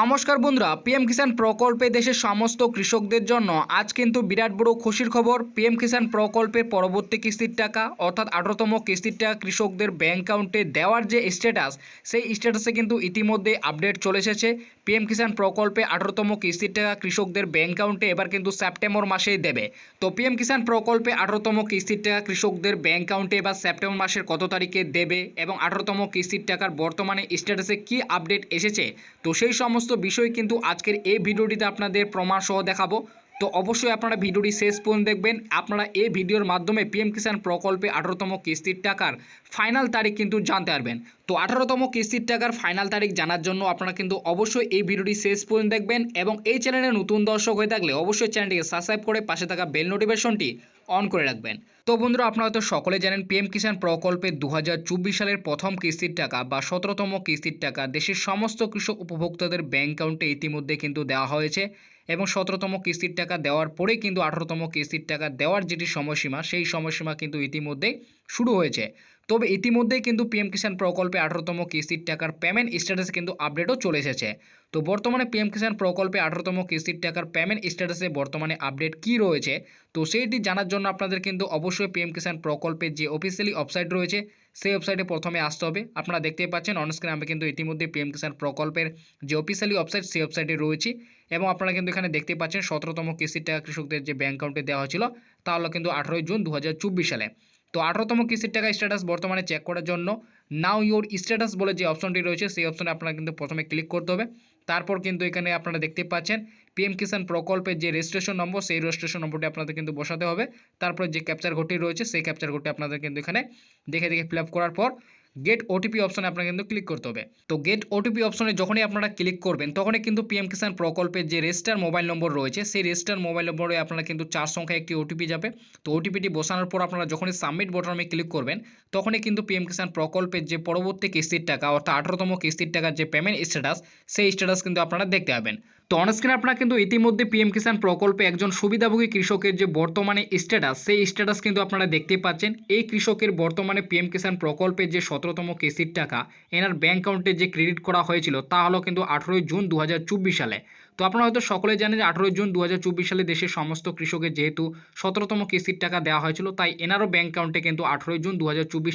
নমস্কার বন্ধুরা পিএম কিষাণ প্রকল্পে দেশের সমস্ত কৃষকদের জন্য আজ কিন্তু বিরাট বড় খুশির খবর। পিএম কিষাণ প্রকল্পের পরবর্তী কিস্তির টাকা, অর্থাৎ আঠারোতম কিস্তির টাকা কৃষকদের ব্যাংক অ্যাকাউন্টে দেওয়ার যে স্ট্যাটাস সেই স্ট্যাটাসে কিন্তু ইতিমধ্যে আপডেট চলে এসেছে। পিএম কিষাণ প্রকল্পে আঠারোতম কিস্তির টাকা কৃষকদের ব্যাংক অ্যাকাউন্টে এবার কিন্তু সেপ্টেম্বর মাসেই দেবে। তো পিএম কিষাণ প্রকল্পে আঠারোতম কিস্তির টাকা কৃষকদের ব্যাংক অ্যাকাউন্টে এবার সেপ্টেম্বর মাসের কত তারিখে দেবে এবং আঠারোতম কিস্তির টাকার বর্তমানে স্ট্যাটাসে কি আপডেট এসেছে? তো সেই সমস্ত বিষয় কিন্তু আজকের এই ভিডিওটিতে আপনাদের প্রমাণ সহ দেখাবো। তো অবশ্যই আপনারা ভিডিওটি শেষ পর্যন্ত দেখবেন। আপনারা এই ভিডিওর মাধ্যমে পিএম কিষাণ প্রকল্পে আঠারোতম কিস্তির টাকার ফাইনাল তারিখ কিন্তু জানতে পারবেন। তো আঠারোতম কিস্তির টাকার ফাইনাল তারিখ জানার জন্য আপনারা কিন্তু অবশ্যই এই ভিডিওটি শেষ পর্যন্ত দেখবেন এবং এই চ্যানেলে নতুন দর্শক হয়ে থাকলে অবশ্যই চ্যানেলটিকে সাবস্ক্রাইব করে পাশে থাকা বেল নোটিফিকেশনটি অন করে রাখবেন। তো বন্ধুরা, আপনারা হয়তো সকলে জানেন পিএম কিষাণ প্রকল্পে দু হাজার চব্বিশ সালের প্রথম কিস্তির টাকা বা সতেরোতম কিস্তির টাকা দেশের সমস্ত কৃষক উপভোক্তাদের ব্যাংক অ্যাকাউন্টে ইতিমধ্যে কিন্তু দেওয়া হয়েছে এবং সতেরোতম কিস্তির টাকা দেওয়ার পরে কিন্তু আঠারোতম কিস্তির টাকা দেওয়ার যেটি সময়সীমা, সেই সময়সীমা কিন্তু ইতিমধ্যেই শুরু হয়েছে। তবে ইতিমধ্যেই কিন্তু পিএম কিষাণ প্রকল্পে আঠারোতম কিস্তির টাকার পেমেন্ট স্ট্যাটাস কিন্তু আপডেটও চলে এসেছে। তো বর্তমানে পিএম কিষাণ প্রকল্পে আঠারোতম কিস্তির টাকার পেমেন্ট স্ট্যাটাসে বর্তমানে আপডেট কি রয়েছে? তো সেইটি জানার জন্য আপনাদের কিন্তু অবশ্যই পিএম কিষাণ প্রকল্পের যে অফিসিয়ালি ওয়েবসাইট রয়েছে, সেই ওয়েবসাইটে প্রথমে আসতে হবে। আপনারা দেখতেই পাচ্ছেন অনস্ক্রিন আমি কিন্তু ইতিমধ্যে পিএম কিষাণ প্রকল্পের যে অফিসিয়ালি ওয়েবসাইট সেই ওয়েবসাইটে রয়েছি। এবং আপনারা কিন্তু এখানে দেখতে পাচ্ছেন, সতেরোতম কিস্তির টাকা কৃষকদের যে ব্যাংক অ্যাকাউন্টে দেওয়া হয়েছিল, তা হলো কিন্তু আঠারোই জুন দু হাজার চব্বিশ সালে। তো আঠারোতম কিস্তির টাকা স্ট্যাটাস বর্তমানে চেক করার জন্য। নাও ইউর স্ট্যাটাস বলে যে অপশনটি রয়েছে, সেই অপশনে আপনারা কিন্তু প্রথমে ক্লিক করতে হবে। তারপর কিন্তু এখানে আপনারা দেখতে পাচ্ছেন পিএম কিষাণ প্রকল্পের যে রেজিস্ট্রেশন নম্বর সেই রেজিস্ট্রেশন নম্বরটি আপনাদের কিন্তু বসাতে হবে। তারপর যে ক্যাপচার ঘটি রয়েছে, সেই ক্যাপচার ঘটি আপনাদের কিন্তু এখানে দেখে দেখে ফিল করার পর গেট ওটিপি অপশনে আপনাকে কিন্তু ক্লিক করতে হবে। তো গেট ওটিপি অপশনে যখনই আপনারা ক্লিক করবেন, তখনই কিন্তু পিএম কিষাণ প্রকল্পের যে রেজিস্টার মোবাইল নম্বর রয়েছে, সেই রেজিস্টার মোবাইল নম্বরে আপনারা কিন্তু চার সংখ্যায় একটি ওটিপি যাবে। তো ওটিপিটি বসানোর পর আপনারা যখনই সাবমিট বটনে ক্লিক করবেন, তখনই কিন্তু পিএম কিষাণ প্রকল্পের যে পরবর্তী কিস্তির টাকা, অর্থাৎ আঠারোতম কিস্তির টাকার যে পেমেন্ট স্ট্যাটাস সেই স্ট্যাটাস কিন্তু আপনারা দেখতে পাবেন। তো অনস্ক্রিনে আপনারা কিন্তু ইতিমধ্যে পিএম কিষাণ প্রকল্পে একজন সুবিধাভোগী কৃষকের যে বর্তমানে স্ট্যাটাস সেই স্ট্যাটাস কিন্তু আপনারা দেখতে পাচ্ছেন। এই কৃষকের বর্তমানে পিএম কিষাণ প্রকল্পের যে সতেরোতম কিস্তির টাকা এনার ব্যাংক অ্যাকাউন্টে যে ক্রেডিট করা হয়েছিল তা হলো কিন্তু আঠেরোই জুন দুহাজার চব্বিশ সালে। তো আপনারা হয়তো সকলে জানেন যে আঠেরোই জুন দু হাজার চব্বিশ সালে দেশের সমস্ত কৃষকের যেহেতু সতেরোতম কিস্তির টাকা দেওয়া হয়েছিল, তাই এনারও ব্যাংক অ্যাকাউন্টে কিন্তু আঠেরোই জুন দু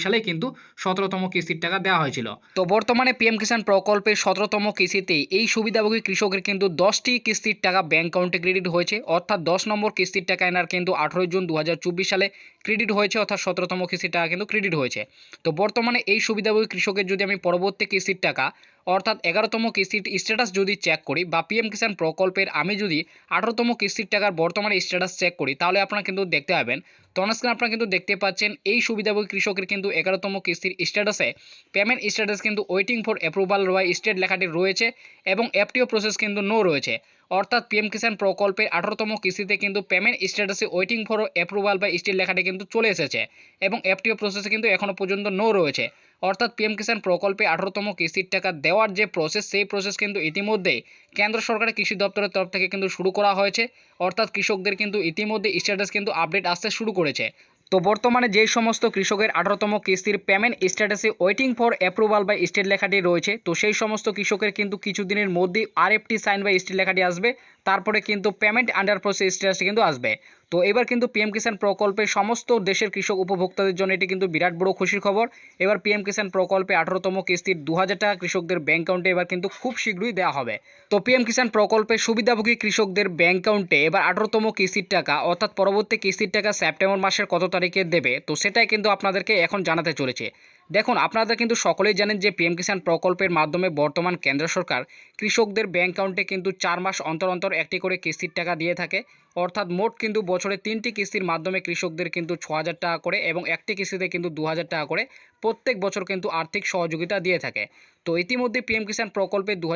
সালে কিন্তু সতেরোতম কিস্তির টাকা দেওয়া হয়েছিল। তো বর্তমানে পিএম কিষাণ প্রকল্পের সতেরোতম কিস্তিতে এই সুবিধাভোগী কৃষকের কিন্তু দশটি কিস্তির টাকা ব্যাংক অ্যাকাউন্টে ক্রেডিট হয়েছে, অর্থাৎ দশ নম্বর কিস্তির টাকা এনার কিন্তু আঠেরোই জুন দু হাজার চব্বিশ সালে ক্রেডিট হয়েছে অর্থাৎ সতেরোতম কিস্তির টাকা কিন্তু ক্রেডিট হয়েছে। তো বর্তমানে এই সুবিধাভোগী কৃষকের যদি আমি পরবর্তী কিস্তির টাকা অর্থাৎ এগারোতম কিস্তির স্ট্যাটাস যদি চেক করি বা পিএম কিষাণ প্রকল্পের আমি যদি আঠারোতম কিস্তির টাকার বর্তমানে স্ট্যাটাস চেক করি, তাহলে আপনারা কিন্তু দেখতে পাবেন। তো আপনারা কিন্তু দেখতে পাচ্ছেন এই সুবিধাভোগী কৃষকের কিন্তু এগারোতম কিস্তির স্ট্যাটাসে পেমেন্ট স্ট্যাটাস কিন্তু waiting for approval by state লেখাটি রয়েছে এবং অ্যাপটিও প্রসেস কিন্তু নো রয়েছে। অর্থাৎ পিএম কিষাণ প্রকল্পের আঠারোতম কিস্তিতে কিন্তু পেমেন্ট স্ট্যাটাসে ওয়েটিং ফর অ্যাপ্রুভাল বা স্টিল লেখাটি কিন্তু চলে এসেছে এবং এফটিও প্রসেসে কিন্তু এখনও পর্যন্ত নো রয়েছে। অর্থাৎ পিএম কিষাণ প্রকল্পে আঠারোতম কিস্তির টাকা দেওয়ার যে প্রসেস সেই প্রসেস কিন্তু ইতিমধ্যেই কেন্দ্র সরকারের কৃষি দপ্তরের তরফ থেকে কিন্তু শুরু করা হয়েছে। অর্থাৎ কৃষকদের কিন্তু ইতিমধ্যে স্ট্যাটাস কিন্তু আপডেট আসতে শুরু করেছে। তো বর্তমানে যে সমস্ত কৃষকের আঠারোতম কিস্তির পেমেন্ট স্ট্যাটাসে ওয়েটিং ফর অ্যাপ্রুভাল বা স্টেট লেখাটি রয়েছে, তো সেই সমস্ত কৃষকের কিন্তু কিছুদিনের মধ্যেই আরএফটি সাইন বা স্টেট লেখাটি আসবে। তারপরে কিন্তু পেমেন্ট আন্ডার প্রসেস স্ট্যাটাসটি কিন্তু আসবে। তো এবার কিন্তু পিএম কিষাণ প্রকল্পে সমস্ত দেশের কৃষক উপভোক্তাদের জন্য এটি কিন্তু বিরাট বড় খুশির খবর। এবার পিএম কিষাণ প্রকল্পে আঠারোতম কিস্তির দু হাজার টাকা কৃষকদের ব্যাংক অ্যাকাউন্টে এবার কিন্তু খুব শীঘ্রই দেওয়া হবে। তো পিএম কিষাণ প্রকল্পে সুবিধাভোগী কৃষকদের ব্যাংক অ্যাকাউন্টে এবার আঠারোতম কিস্তির টাকা, অর্থাৎ পরবর্তী কিস্তির টাকা সেপ্টেম্বর মাসের কত তারিখে দেবে? তো সেটাই কিন্তু আপনাদেরকে এখন জানাতে চলেছে। দেখুন, আপনারা কিন্তু সকলেই জানেন যে পিএম কিষাণ প্রকল্পের মাধ্যমে বর্তমান কেন্দ্র সরকার কৃষকদের ব্যাংক অ্যাকাউন্টে কিন্তু চার মাস অন্তর অন্তর একটি করে কিস্তির টাকা দিয়ে থাকে। অর্থাৎ মোট কিন্তু বছরে তিনটি কিস্তির মাধ্যমে কৃষকদের কিন্তু ছ হাজার টাকা করে এবং একটি কিস্তিতে কিন্তু দু হাজার টাকা করে প্রত্যেক বছর কিন্তু আর্থিক সহযোগিতা দিয়ে থাকে। তো ইতিমধ্যে পিএম কিষাণ প্রকল্পে দু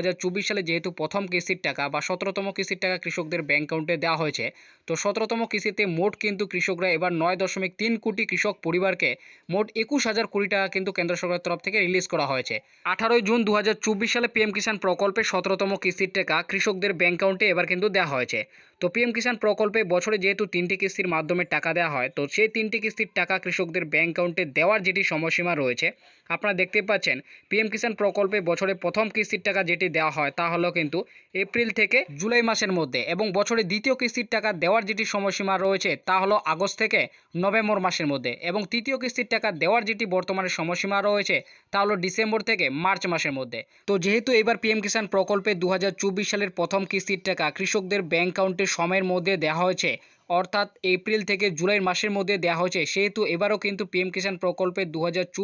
সালে যেহেতু প্রথম কিস্তির টাকা বা সতেরোতম কিস্তির টাকা কৃষকদের ব্যাংক অ্যাকাউন্টে দেওয়া হয়েছে, তো সতেরোতম কিস্তিতে মোট কিন্তু কৃষকরা এবার নয় দশমিক তিন কোটি কৃষক পরিবারকে মোট একুশ হাজার কোটি টাকা কিন্তু কেন্দ্র সরকারের তরফ থেকে রিলিজ করা হয়েছে। আঠারোই জুন দু হাজার চব্বিশ সালে পিএম কিষাণ প্রকল্পে সতেরোতম কিস্তির টাকা কৃষকদের ব্যাংক অ্যাকাউন্টে এবার কিন্তু দেওয়া হয়েছে। তো পিএম কিষাণ প্রকল্পে বছরে যেহেতু তিনটি কিস্তির মাধ্যমে টাকা দেওয়া হয়, তো সেই তিনটি কিস্তির টাকা কৃষকদের ব্যাংক অ্যাকাউন্টে দেওয়ার যেটি সময়সীমা রয়েছে, আপনারা দেখতে পাচ্ছেন পিএম কিষাণ প্রকল্পে বছরে প্রথম কিস্তির টাকা যেটি দেওয়া হয় তা হলো কিন্তু এপ্রিল থেকে জুলাই মাসের মধ্যে এবং বছরে দ্বিতীয় কিস্তির টাকা দেওয়ার যেটি সময়সীমা রয়েছে তা হলো আগস্ট থেকে নভেম্বর মাসের মধ্যে এবং তৃতীয় কিস্তির টাকা দেওয়ার যেটি বর্তমানে সময়সীমা রয়েছে তা হলো ডিসেম্বর থেকে মার্চ মাসের মধ্যে। তো যেহেতু এবার পিএম কিষাণ প্রকল্পে দু হাজার চব্বিশ সালের প্রথম কিস্তির টাকা কৃষকদের ব্যাংক অ্যাকাউন্টে সময়ের মধ্যে দেওয়া হয়েছে। অর্থাৎ এপ্রিল থেকে জুলাই মাসের মধ্যে দেওয়া হয়েছে। সেহেতু এবারও কিন্তু পিএম কিষাণ প্রকল্পে দু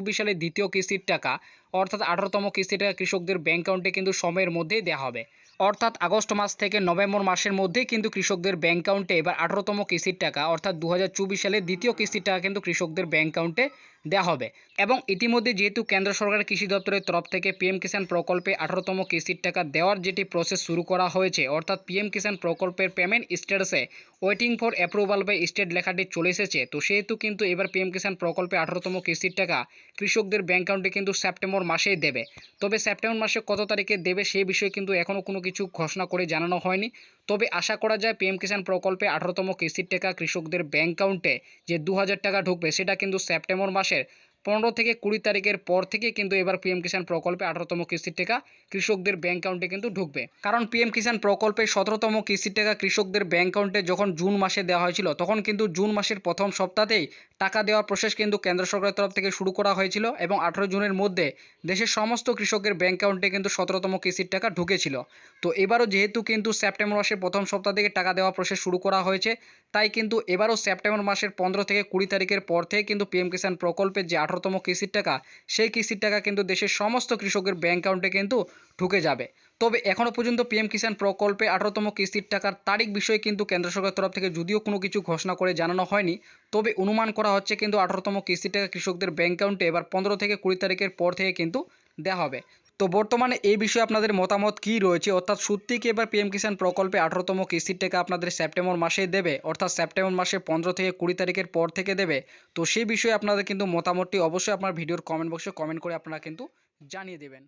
সালে দ্বিতীয় কিস্তির টাকা অর্থাৎ আঠারোতম কিস্তির টাকা কৃষকদের ব্যাংক অ্যাকাউন্টে কিন্তু সময়ের মধ্যেই দেওয়া হবে। অর্থাৎ আগস্ট মাস থেকে নভেম্বর মাসের মধ্যেই কিন্তু কৃষকদের ব্যাংক অ্যাকাউন্টে এবার আঠারোতম কিস্তির টাকা, অর্থাৎ দুহাজার চব্বিশ সালে দ্বিতীয় কিস্তির টাকা কিন্তু কৃষকদের ব্যাংক অ্যাকাউন্টে দেওয়া হবে। এবং ইতিমধ্যে যেহেতু কেন্দ্র সরকারের কৃষি দপ্তরের তরফ থেকে পিএম কিষাণ প্রকল্পে আঠারোতম কিস্তির টাকা দেওয়ার যেটি প্রসেস শুরু করা হয়েছে, অর্থাৎ পিএম কিষাণ প্রকল্পের পেমেন্ট স্ট্যাটাসে waiting for approval by state লেখাটি চলে এসেছে। তো সেহেতু কিন্তু এবার পিএম কিষাণ প্রকল্পে আঠারোতম কিস্তির টাকা কৃষকদের ব্যাংক অ্যাকাউন্টে কিন্তু সেপ্টেম্বর মাসেই দেবে। তবে সেপ্টেম্বর মাসে কত তারিখে দেবে সেই বিষয়ে কিন্তু এখনও কোনো কিছু ঘোষণা করে জানানো হয়নি। তবে আশা করা যায় পিএম কিষাণ প্রকল্পে আঠারোতম কিস্তির টাকা কৃষকদের ব্যাংক অ্যাকাউন্টে যে দু হাজার টাকা ঢুকবে সেটা কিন্তু সেপ্টেম্বর মাসের পনেরো থেকে কুড়ি তারিখের পর থেকে কিন্তু এবার পিএম কিষাণ প্রকল্পে আঠারোতম কিস্তির টাকা কৃষকদের ব্যাংক অ্যাকাউন্টে কিন্তু ঢুকবে। কারণ পিএম কিষাণ প্রকল্পে সতেরোতম কিস্তির টাকা কৃষকদের ব্যাংক অ্যাকাউন্টে যখন জুন মাসে দেওয়া হয়েছিল, তখন কিন্তু জুন মাসের প্রথম সপ্তাহতেই টাকা দেওয়ার প্রসেস কিন্তু কেন্দ্র সরকারের তরফ থেকে শুরু করা হয়েছিল এবং আঠারো জুনের মধ্যে দেশের সমস্ত কৃষকের ব্যাংক অ্যাকাউন্টে কিন্তু সতেরোতম কিস্তির টাকা ঢুকেছিল। তো এবারও যেহেতু কিন্তু সেপ্টেম্বর মাসের প্রথম সপ্তাহ থেকে টাকা দেওয়ার প্রসেস শুরু করা হয়েছে, তাই কিন্তু এবারও সেপ্টেম্বর মাসের পনেরো থেকে কুড়ি তারিখের পর থেকে কিন্তু পিএম কিষাণ প্রকল্পের যে আঠারোতম কিস্তির টাকা, সেই কিস্তির টাকা কিন্তু দেশের সমস্ত কৃষকের ব্যাংক অ্যাকাউন্টে কিন্তু ঢুকে যাবে। তবে এখনও পর্যন্ত পিএম কিষাণ প্রকল্পে আঠারোতম কিস্তির টাকার তারিখ বিষয়ে কিন্তু কেন্দ্র সরকারের তরফ থেকে যদিও কোনো কিছু ঘোষণা করে জানানো হয়নি, তবে অনুমান করা হচ্ছে কিন্তু আঠারোতম কিস্তির টাকা কৃষকদের ব্যাংক অ্যাকাউন্টে এবার পনেরো থেকে কুড়ি তারিখের পর থেকে কিন্তু দেওয়া হবে। তো বর্তমানে এই বিষয়ে আপনাদের মতামত কি রয়েছে? অর্থাৎ সত্যি কি এবার পিএম কিষাণ প্রকল্পে আঠারোতম কিস্তির টাকা আপনাদের সেপ্টেম্বর মাসে দেবে? অর্থাৎ সেপ্টেম্বর মাসে পনেরো থেকে কুড়ি তারিখের পর থেকে দেবে? তো সেই বিষয়ে আপনাদের কিন্তু মতামতটি অবশ্যই আপনার ভিডিওর কমেন্ট বক্সে কমেন্ট করে আপনারা কিন্তু জানিয়ে দেবেন।